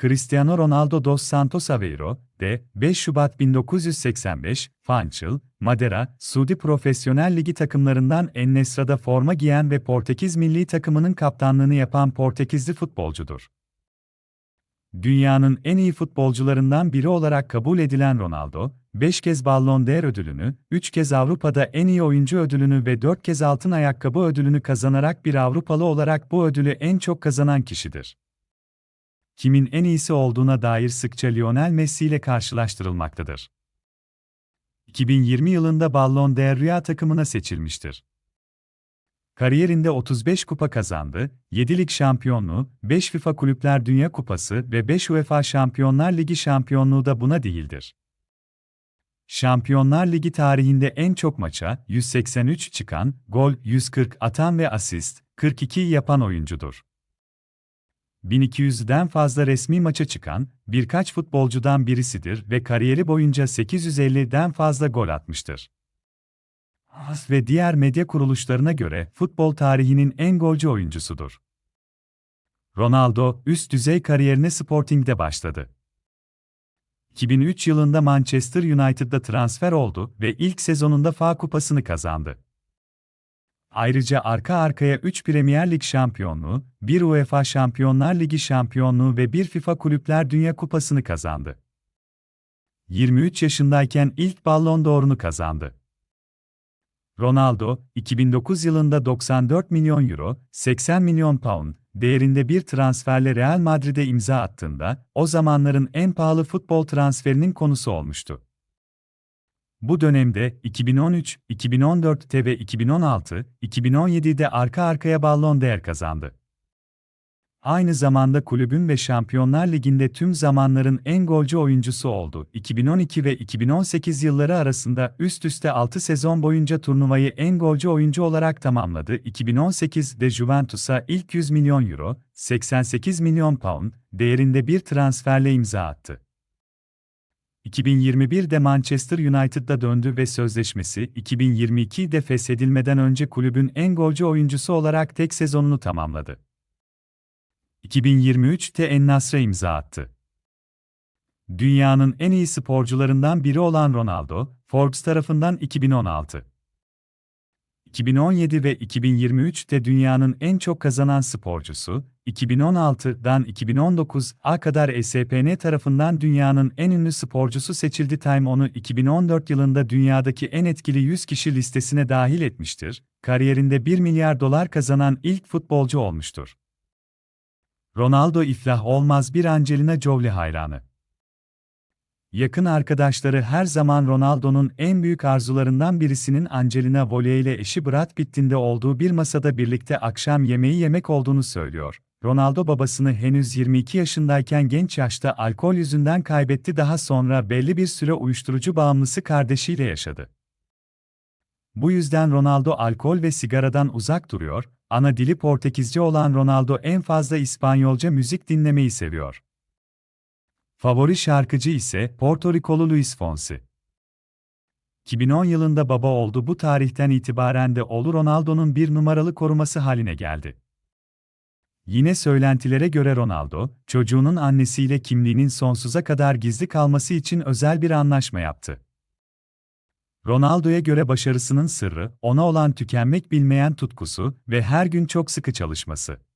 Cristiano Ronaldo dos Santos Aveiro, de 5 Şubat 1985, Funchal, Madeira, Suudi Profesyonel Ligi takımlarından En-Nesra'da forma giyen ve Portekiz milli takımının kaptanlığını yapan Portekizli futbolcudur. Dünyanın en iyi futbolcularından biri olarak kabul edilen Ronaldo, 5 kez Ballon d'Or ödülünü, 3 kez Avrupa'da en iyi oyuncu ödülünü ve 4 kez altın ayakkabı ödülünü kazanarak bir Avrupalı olarak bu ödülü en çok kazanan kişidir. Kimin en iyisi olduğuna dair sıkça Lionel Messi ile karşılaştırılmaktadır. 2020 yılında Ballon d'Or Rüya takımına seçilmiştir. Kariyerinde 35 kupa kazandı, 7 lig şampiyonluğu, 5 FIFA Kulüpler Dünya Kupası ve 5 UEFA Şampiyonlar Ligi şampiyonluğu da buna değildir. Şampiyonlar Ligi tarihinde en çok maça 183 çıkan, gol 140 atan ve asist 42 yapan oyuncudur. 1200'den fazla resmi maça çıkan birkaç futbolcudan birisidir ve kariyeri boyunca 850'den fazla gol atmıştır. AS ve diğer medya kuruluşlarına göre futbol tarihinin en golcü oyuncusudur. Ronaldo, üst düzey kariyerine Sporting'de başladı. 2003 yılında Manchester United'da transfer oldu ve ilk sezonunda FA Kupası'nı kazandı. Ayrıca arka arkaya 3 Premier Lig şampiyonluğu, 1 UEFA Şampiyonlar Ligi şampiyonluğu ve 1 FIFA Kulüpler Dünya Kupası'nı kazandı. 23 yaşındayken ilk Ballon d'Or'unu kazandı. Ronaldo, 2009 yılında 94 milyon euro, 80 milyon pound değerinde bir transferle Real Madrid'e imza attığında, o zamanların en pahalı futbol transferinin konusu olmuştu. Bu dönemde 2013, 2014 ve 2016, 2017'de arka arkaya Ballon d'Or kazandı. Aynı zamanda kulübün ve Şampiyonlar Ligi'nde tüm zamanların en golcü oyuncusu oldu. 2012 ve 2018 yılları arasında üst üste 6 sezon boyunca turnuvayı en golcü oyuncu olarak tamamladı. 2018'de Juventus'a ilk 100 milyon euro, 88 milyon pound değerinde bir transferle imza attı. 2021'de Manchester United'da döndü ve sözleşmesi 2022'de feshedilmeden önce kulübün en golcü oyuncusu olarak tek sezonunu tamamladı. 2023'te En-Nasr'a imza attı. Dünyanın en iyi sporcularından biri olan Ronaldo, Forbes tarafından 2016 2017 ve 2023'te dünyanın en çok kazanan sporcusu, 2016'dan 2019'a kadar ESPN tarafından dünyanın en ünlü sporcusu seçildi. Time onu 2014 yılında dünyadaki en etkili 100 kişi listesine dahil etmiştir. Kariyerinde 1 milyar dolar kazanan ilk futbolcu olmuştur. Ronaldo iflah olmaz bir Angelina Jolie hayranı. Yakın arkadaşları her zaman Ronaldo'nun en büyük arzularından birisinin Angelina Jolie ile eşi Brad Pitt'in de olduğu bir masada birlikte akşam yemeği yemek olduğunu söylüyor. Ronaldo babasını henüz 22 yaşındayken genç yaşta alkol yüzünden kaybetti daha sonra belli bir süre uyuşturucu bağımlısı kardeşiyle yaşadı. Bu yüzden Ronaldo alkol ve sigaradan uzak duruyor, ana dili Portekizce olan Ronaldo en fazla İspanyolca müzik dinlemeyi seviyor. Favori şarkıcı ise Porto Rikolu Luis Fonsi. 2010 yılında baba oldu bu tarihten itibaren de oğlu Ronaldo'nun bir numaralı koruması haline geldi. Yine söylentilere göre Ronaldo, çocuğunun annesiyle kimliğinin sonsuza kadar gizli kalması için özel bir anlaşma yaptı. Ronaldo'ya göre başarısının sırrı, ona olan tükenmek bilmeyen tutkusu ve her gün çok sıkı çalışması.